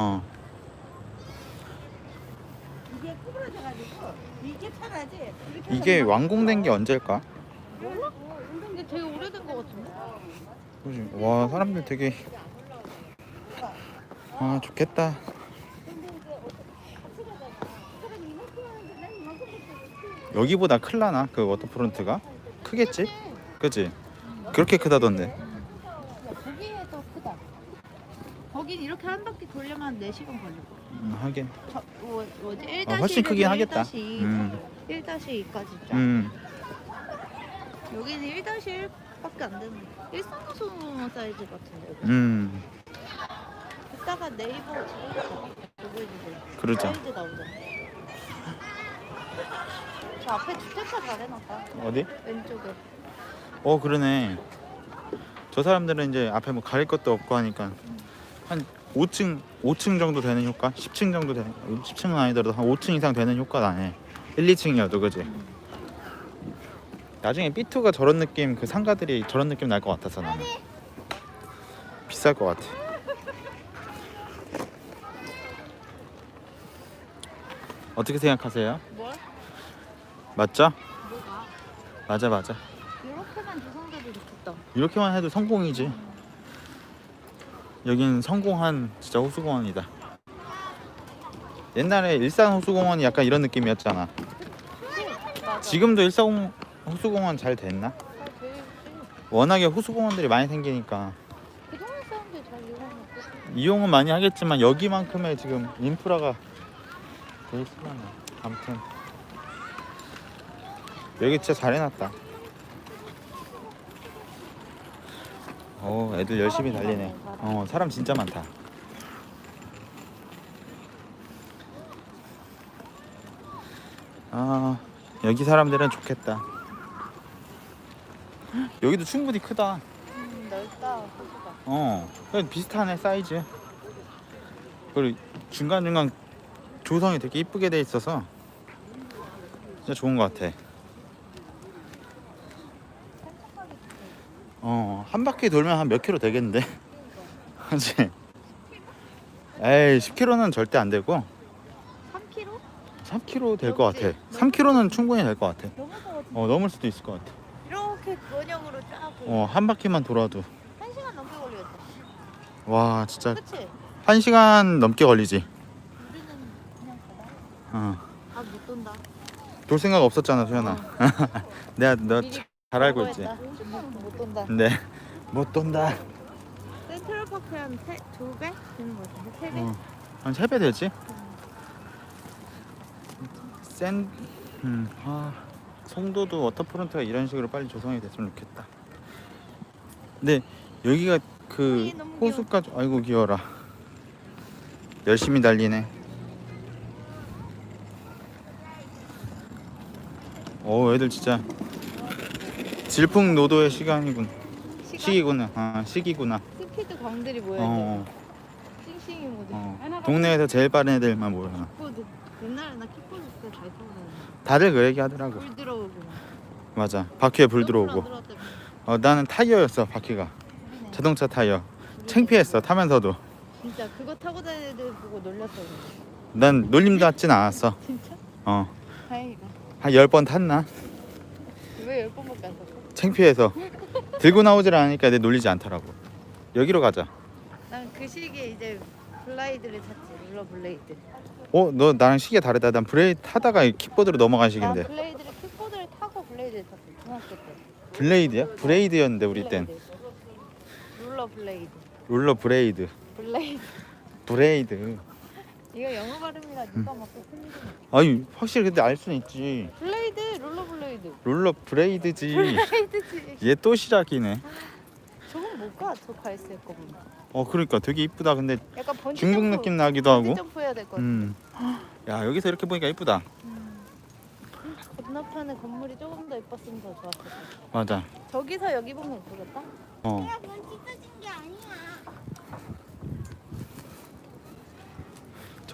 어. 이게 구부러져가지고 이게. 이렇게 이게 해서 완공된 게 언제일까? 몰라? 근데 되게 오래된 거 같은데. 그지? 와 사람들 되게 아 좋겠다. 여기보다 클라나 그 워터프론트가 크겠지? 그지? 그렇게 크다던데. 거기에 더 크다. 거긴 이렇게 한 바퀴 돌려면 4시간 걸릴 거야. 음, 하긴. 저, 뭐, 뭐지? 1 아, 훨씬 크긴 하겠다. 1-2, 음. 1-2까지 쫙. 음. 여기는 1-1밖에 안 되는 일상소 사이즈 같은데. 여기. 음. 이따가 네이버 구글지들 그러자. 사이즈 나오잖아. 저 앞에 주택가 잘 해놨다. 어디? 왼쪽에. 어 그러네. 저 사람들은 이제 앞에 뭐 가릴 것도 없고 하니까 한 5층 5층 정도 되는 효과? 10층 정도 되는 10층은 아니더라도 한 5층 이상 되는 효과 나네. 1, 2층이어도 그지? 나중에 B2가 저런 느낌 그 상가들이 저런 느낌 날 것 같아서 나는 비쌀 것 같아. 어떻게 생각하세요? 뭘? 맞죠? 뭐가? 맞아 맞아. 이렇게만 조성돼도 좋겠다. 이렇게만 해도 성공이지. 여긴 성공한 진짜 호수공원이다. 옛날에 일산 호수공원이 약간 이런 느낌이었잖아. 지금도 일산 호수공원 잘 됐나? 워낙에 호수공원들이 많이 생기니까. 이용은 많이 하겠지만 여기만큼의 지금 인프라가 돼 있으면 아무튼 여기 진짜 잘 해놨다. 어, 애들 열심히 달리네. 어, 사람 진짜 많다. 아, 여기 사람들은 좋겠다. 여기도 충분히 크다. 음, 넓다. 어, 비슷하네 사이즈. 그리고 중간 중간 조성이 되게 이쁘게 돼 있어서 진짜 좋은 것 같아. 어, 한 바퀴 돌면 한 몇 킬로 되겠는데? 그지? 에이, 10킬로는 절대 안 되고 3kg? 3킬로 될 것 같아. 넘지? 3킬로는 충분히 될 것 같아. 어, 넘을 수도 있을 것 같아. 이렇게 원형으로 쫙. 어, 한 바퀴만 돌아도 한 시간 넘게 걸리겠다. 와, 진짜 그치? 한 시간 넘게 걸리지. 우리는 그냥 가다. 어. 아못 돈다. 돌 생각 없었잖아, 소연아. 내가 너 미리 잘 알고 있지. 50만 못 돈다. 네. 못 돈다. 센트럴파크 한두 배? 되는 거 같은데? 세 배? 어, 한 3배 되지? 센 음, 아, 송도도 워터프론트가 이런 식으로 빨리 조성이 됐으면 좋겠다. 근데 여기가 그 어이, 너무 귀여워. 호수까지 아이고 귀여워라. 열심히 달리네. 오, 애들 진짜 질풍노도의 시간이군. 시간? 시기구나. 아, 시기구나. 스피드 광들이 모여야 어, 돼. 싱싱이 모드. 어. 동네에서 제일 빠른 애들만 모여. 킥보드. 옛날에 나 킥보드 그때 잘 타고 다녔는데. 다들 그 얘기 하더라고. 불 들어오고. 맞아. 바퀴에 불 들어오고. 어, 나는 타이어였어 바퀴가. 우리네. 자동차 타이어. 창피했어 타면서도. 진짜 그거 타고 다니는 애들 보고 놀렸어. 그래. 난 놀림도 받진 않았어. 진짜? 어. 다행이다. 한열번 탔나? 왜 열 번밖에 안 탔어? 창피해서. 들고 나오질 않으니까 내 놀리지 않더라고. 여기로 가자. 난 그 시기에 이제 블라이드를 탔지. 롤러 블레이드. 어, 너 나랑 시계 다르다. 난 브레이드 타다가 킥보드로 넘어간 난 시기인데. 블레이드를 킥보드를 타고 블레이드를 탔어. 중학교 때. 블레이드야? 브레이드였는데 우리 땐. 블레이드. 롤러 블레이드. 롤러 브레이드. 블레이드. 브레이드. 이거 영어 발음이라 누가 맞고 틀리지. 아니 확실히 근데 알 수는 있지. 블레이드, 롤러 블레이드. 롤러 브레이드지. 블레이드지. 얘 또 시작이네. 저건 뭘까? 저 갈색 거 보면. 어 그러니까 되게 이쁘다. 근데 약간 번지 중국 점프, 느낌 나기도 하고. 번지 점프 해야 될 것 같아. 음. 야 여기서 이렇게 보니까 이쁘다. 음. 건너편에 건물이 조금 더 예뻤으면 더 좋았을 것 같아. 맞아. 저기서 여기 보면 예쁘겠다. 어.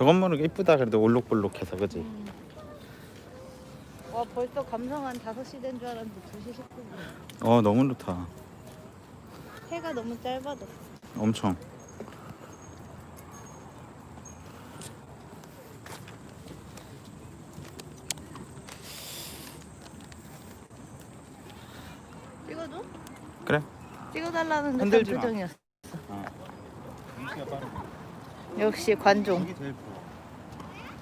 저 건물은 이쁘다 그래도 올록볼록해서 그지? 음. 와 벌써 감성 한 5시 된 줄 알았는데 2시 19분. 어 너무 좋다 해가 너무 짧아졌어. 엄청 찍어줘? 그래 찍어달라는 표정이었어. 어. 역시 관종.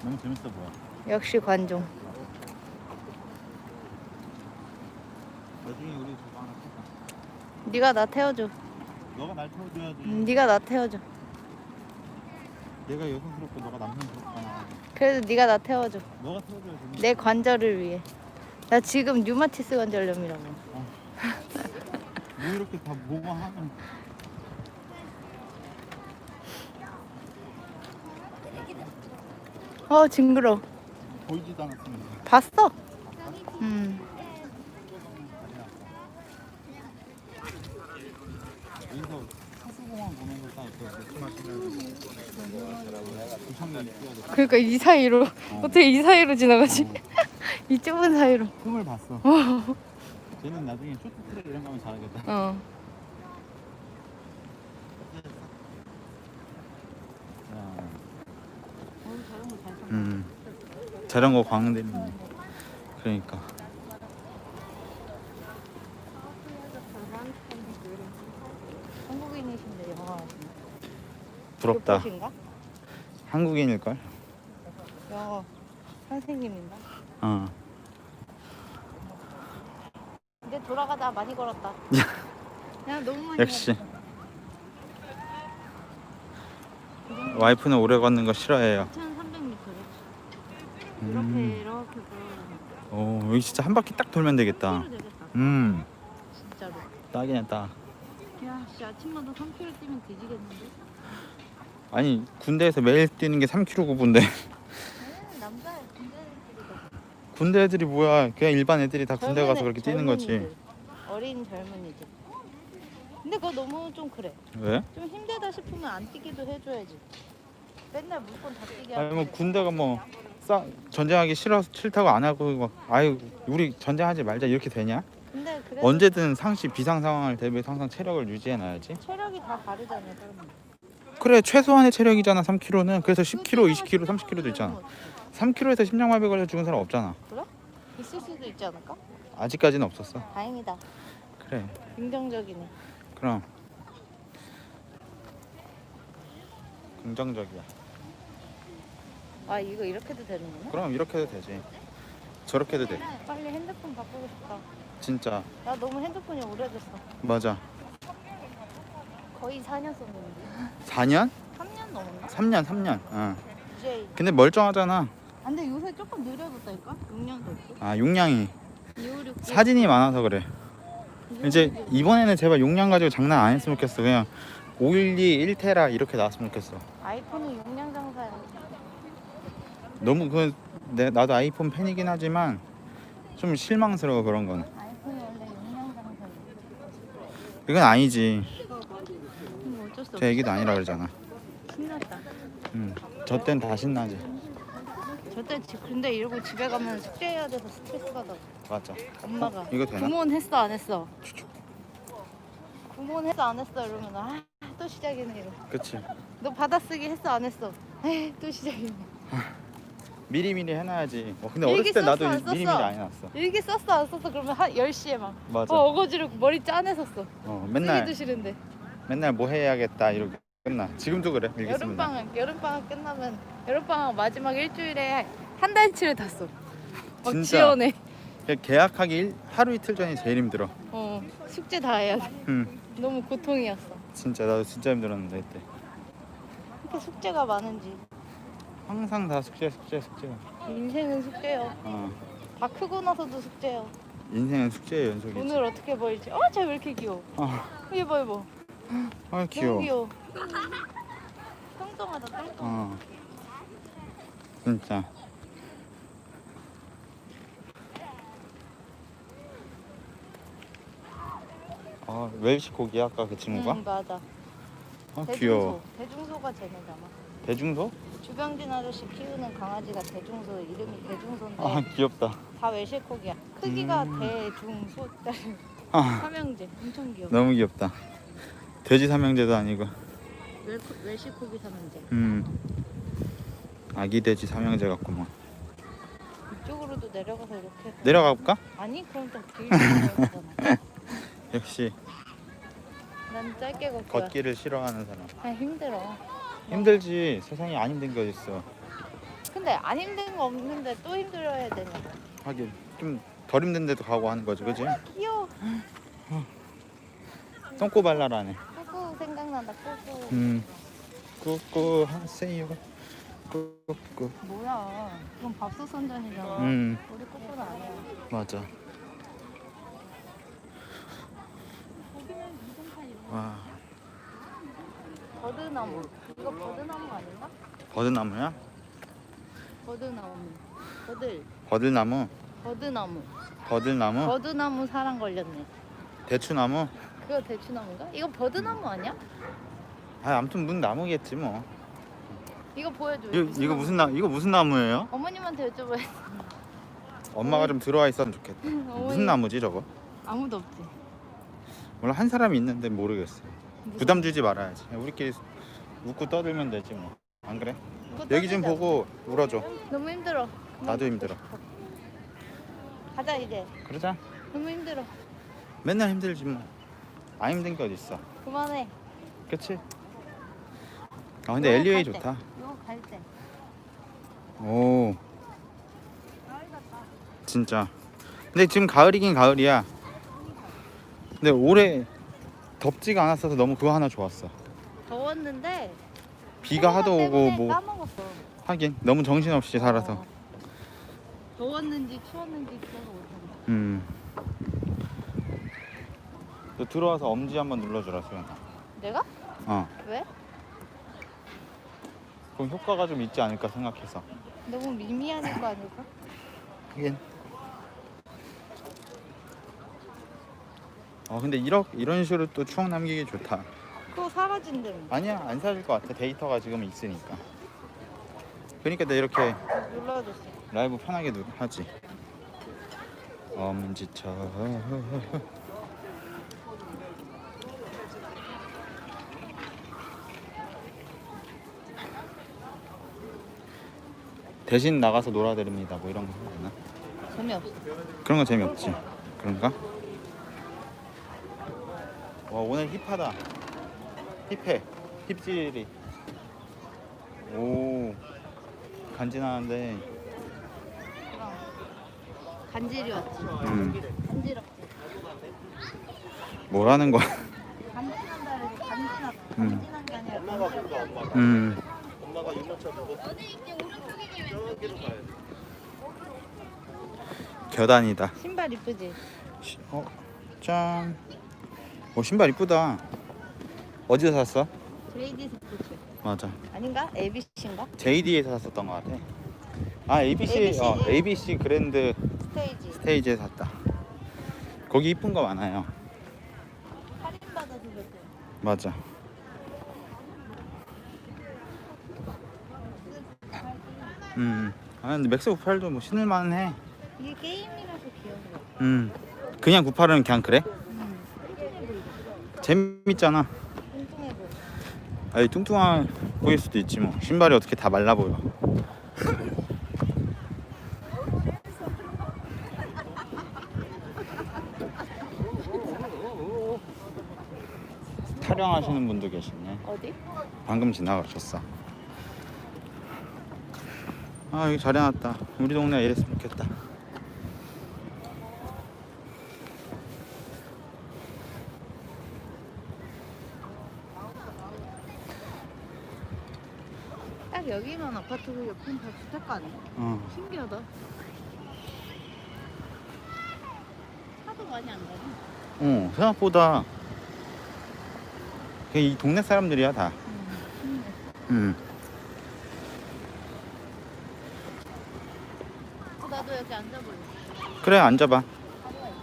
너무 재밌어 보여. 역시 관종. 나중에 우리 저거 하나 탈까? 네가 나 태워줘. 너가 날 태워줘야지. 음, 네가 나 태워줘. 내가 여성스럽고 너가 남성스럽잖아. 그래도 네가 나 태워줘. 너가 태워줘야지. 내 관절을 위해. 나 지금 류마티스 관절염이라고. 뭐 이렇게 다 뭐가 하면 어 징그러. 보이지도 않았으면 봤어? 음. 여기서 보는 그러니까 이 사이로 어떻게 이 사이로 지나가지? 이 좁은 사이로. 틈을 봤어. 쟤는 나중에 쇼트트랙 이런 거 하면 잘하겠다. 어. 음. 자전거 광대리네. 그러니까. 한국인이신데 영어 부럽다. 교포신가? 한국인일 걸? 영어 선생님인가? 어. 이제 돌아가다 많이 걸었다. 그냥 너무 많이 역시 걸었다. 와이프는 오래 걷는 거 싫어해요. 2,300m래. 이렇게 음. 이렇게 걸어가면 오 여기 진짜 한 바퀴 딱 돌면 되겠다. 되겠다. 음 진짜로. 딱이네 딱. 야, 씨 아침마다 3km 뛰면 뒤지겠는데? 아니 군대에서 매일 뛰는 게 3km 구분데 에 남자 군대들이다. 군대 애들이 뭐야? 그냥 일반 애들이 다 군대 가서 그렇게 뛰는 거지. 어린 젊은이들. 근데 그거 너무 좀 그래. 왜? 좀 힘들다 싶으면 안 뛰기도 해줘야지. 맨날 무조건 다 뛰게 아니 뭐 하는데. 군대가 뭐 싸, 전쟁하기 싫어 싫다고 안 하고 막 아유 우리 전쟁하지 말자 이렇게 되냐? 근데 그래도 언제든 상시 비상 상황을 대비해서 항상 체력을 유지해 놔야지. 체력이 다 다르잖아요, 사람은. 그래 최소한의 체력이잖아 3kg는 그래서 10kg, 20kg, 30kg도 있잖아. 3kg에서 심장마비 걸려 죽은 사람 없잖아. 있을 수도 있지 않을까? 아직까지는 없었어. 다행이다. 그래 긍정적이네. 그럼 긍정적이야. 아 이거 이렇게도 되는구나. 그럼 이렇게 해도 되지. 저렇게 해도 돼. 빨리 핸드폰 바꾸고 싶다. 진짜 나 너무 핸드폰이 오래됐어. 맞아. 거의 4년 썼는데. 4년? 3년 넘었나? 3년, 3년. 어. 이제 근데 멀쩡하잖아. 아, 근데 요새 조금 느려졌다니까? 6년도 있고. 아 용량이 256. 사진이 많아서 그래. 이제 이번에는 제발 용량 가지고 장난 안 했으면 좋겠어. 그냥 512 1테라 이렇게 나왔으면 좋겠어. 아이폰은 용량. 너무 그 내, 나도 아이폰 팬이긴 하지만 좀 실망스러워 그런 거는. 아이폰이 원래 용량 장사야. 이건 아니지. 뭐 어쩔 수제 없어. 얘기도 아니라 그러잖아. 신났다. 음. 저 땐 다 신나지. 저때 지- 근데 이러고 집에 가면 숙제해야 돼서 스트레스 받아. 맞아. 엄마가. 이거 되나? 구몬 했어 안 했어? 구몬 했어 안 했어 이러면 아 또 시작이네 이러. 그치. 너 받아쓰기 했어 안 했어? 에이 또 시작이네. 미리미리 해놔야지. 어, 근데 일기 어렸을 때 나도 썼어, 안 미리미리? 안 해놨어. 일기 썼어 안 썼어 그러면 한 10시에 막 맞아. 어, 어거지로 머리 짜내섰어. 어, 맨날 쓰기도 싫은데. 맨날 뭐 해야겠다 이러고 끝나. 지금도 그래. 일기 쓰면. 여름방학 여름방학 끝나면 여름방학 마지막 일주일에 한 달치를 다 써. 막 진짜. 지원해. 그냥 계약하기 일, 하루 이틀 전이 제일 힘들어. 어 숙제 다 해야 돼. 응. 너무 고통이었어. 진짜 나도 진짜 힘들었는데 그때. 이렇게 숙제가 많은지 항상 다 숙제 숙제 숙제. 인생은 숙제요. 어. 다 크고 나서도 숙제요. 인생은 숙제의 연속이지. 오늘 어떻게 보일지. 어, 쟤 왜 이렇게 귀여워? 아, 이거 봐, 이거. 아 너무 귀여워. 귀여워. 뚱뚱하다, 뚱뚱. 어. 진짜. 아 웰시 고기 아까 그 친구가? 응, 맞아. 아 대중소. 귀여워. 대중소가 쟤네잖아. 대중소? 주병진 아저씨 키우는 강아지가 대중소 이름이 대중소인데 아 귀엽다. 다 외실콕이야. 크기가 음. 대중소 아 삼형제 엄청 귀여워. 너무 귀엽다. 돼지 삼형제도 아니고. 웰- 외실콕이 삼형제. 음. 아기 돼지 삼형제 같구만. 이쪽으로도 내려가서 이렇게. 내려가 볼까? 아니 그럼 또 길게 내려가잖아. 역시 난 짧게 걷기. 걷기를 싫어하는 사람. 그냥 힘들어. 힘들지. 세상에 안 힘든 게 어딨어. 근데 안 힘든 거 없는데 또 힘들어야 되냐? 하긴 좀 덜 힘든 데도 가고 하는 거지, 그지? 귀여워. 똥꼬 발랄하네. 꾸꾸 생각난다. 꾸꾸. 음. 꾸꾸 하세요. 꾸꾸. 뭐야? 이건 밥솥 선전이잖아. 음, 우리 꾸꾸는 아니야. 맞아. 와, 버드나무. 이거 버드나무 아닌가? 버드나무야? 버드나무. 버들. 버들나무? 버드나무. 버들나무? 버드나무 사랑 걸렸네. 대추나무? 그거 대추나무인가? 이거 버드나무 아니야? 아, 아무튼 무슨 나무겠지 뭐. 이거 보여줘. 이거, 이거 무슨 나 이거 무슨 나무예요? 어머님한테 여쭤봐야 엄마가 좀 들어와 있었으면 좋겠다. 무슨 나무지 저거? 아무도 없지. 몰라 한 사람이 있는데 모르겠어. 무슨- 부담 주지 말아야지. 우리끼리 웃고 떠들면 되지 뭐. 안 그래? 여기 좀. 보고 울어줘. 너무 힘들어. 나도 힘들어. 가자 이제. 그러자. 너무 힘들어. 맨날 힘들지 뭐. 안 힘든 게 어딨어. 그만해. 그치? 아 근데 엘리웨이 갈 때. 좋다. 이거 갈 때. 오. 진짜. 근데 지금 가을이긴 가을이야. 근데 올해 덥지가 않았어서 너무 그거 하나 좋았어. 더웠는데 비가 하도 코로나 오고 때문에 뭐 까먹었어. 하긴 너무 정신없이 살아서. 어. 더웠는지 추웠는지 기억을 못한다. 음. 너 들어와서 엄지 한번 눌러주라 수연아. 내가? 어. 왜? 그럼 효과가 좀 있지 않을까 생각해서. 너무 미미한 거 아닐까? 하긴. 어 근데 이런 이런 식으로 또 추억 남기기 좋다. 그거 사라진대. 아니야 안 사줄 것 같아 데이터가 지금 있으니까. 그러니까 내가 이렇게 눌러줬어. 라이브 편하게 누- 하지. 엄지척. 대신 나가서 놀아드립니다. 뭐 이런 거 해야 되나? 재미없어. 그런 거 재미없지. 그런가? 와 오늘 힙하다. 힙해. 힙질이. 오 간지나는데. 왔지. 음. 간지럽지. 뭐라는 거야? 간지난다 해서 간지나. 음. 간지난 게 아니라 간지럽다. 음. 겨단이다. 신발 이쁘지? 시- 어, 짠. 오 신발 이쁘다. 어디서 샀어? JD 스포츠. 맞아. 아닌가? ABC인가? JD에서 샀었던 것 같아. 아 ABC, ABC. 어, ABC 그랜드 스테이지. 스테이지에 샀다. 거기 이쁜 거 많아요. 할인 받아서 그때. 맞아. 음. 아 근데 맥스 98도 뭐 신을만 해. 이게 게임이라서 귀여운 거야. 음. 그냥 98은 그냥 그래? 재밌잖아. 뚱뚱해 보여. 아니 뚱뚱한 보일 수도 있지 뭐. 신발이 어떻게 다 말라 보여. 타령하시는 분도 계시네. 어디? 방금 지나가셨어. 아 여기 잘 해놨다. 우리 동네 이랬으면 좋겠다. 딱 여기만 아파트고 옆은 다 주택가 아니야? 어. 신기하다. 차도 많이 안 가네. 어 생각보다 그이 동네 사람들이야 다. 음. 음. 어, 나도 여기 앉아볼래. 그래 앉아봐. 자리가 있네.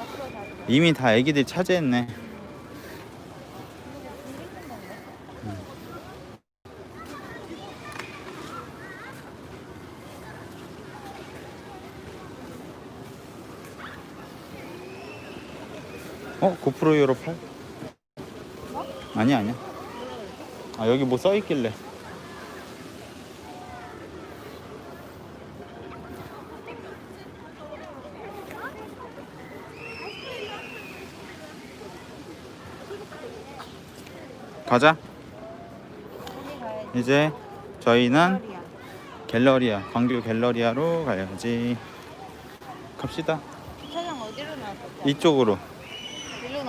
앞으로 자리가. 이미 다 애기들이 차지했네. 이거 빌리는 건가? 어 고프로 유로 8? 뭐? 아니 아니야. 아 여기 뭐 써 있길래. 가자. 이제 저희는. 갤러리아, 광교 갤러리아로 가야지. 갑시다. 주차장 어디로 나왔어? 이쪽으로.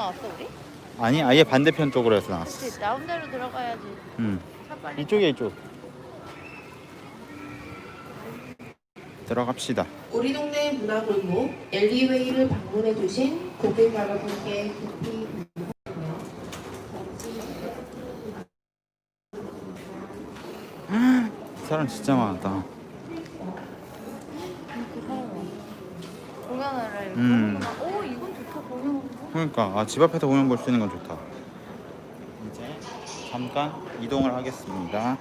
나왔어 우리? 아니, 아예 반대편 쪽으로 해서 나왔어. 그치 나온 대로 들어가야지. 음. 차 빨리. 이쪽에 이쪽. 들어갑시다. 우리 동네 문화골목 엘리웨이를 방문해 주신 고객 여러분께 깊이. 사람 진짜 많다. 사용해. 공연을 음. 그러니까 아, 집 앞에서 공연 볼 수 있는 건 좋다. 이제 잠깐 이동을 하겠습니다.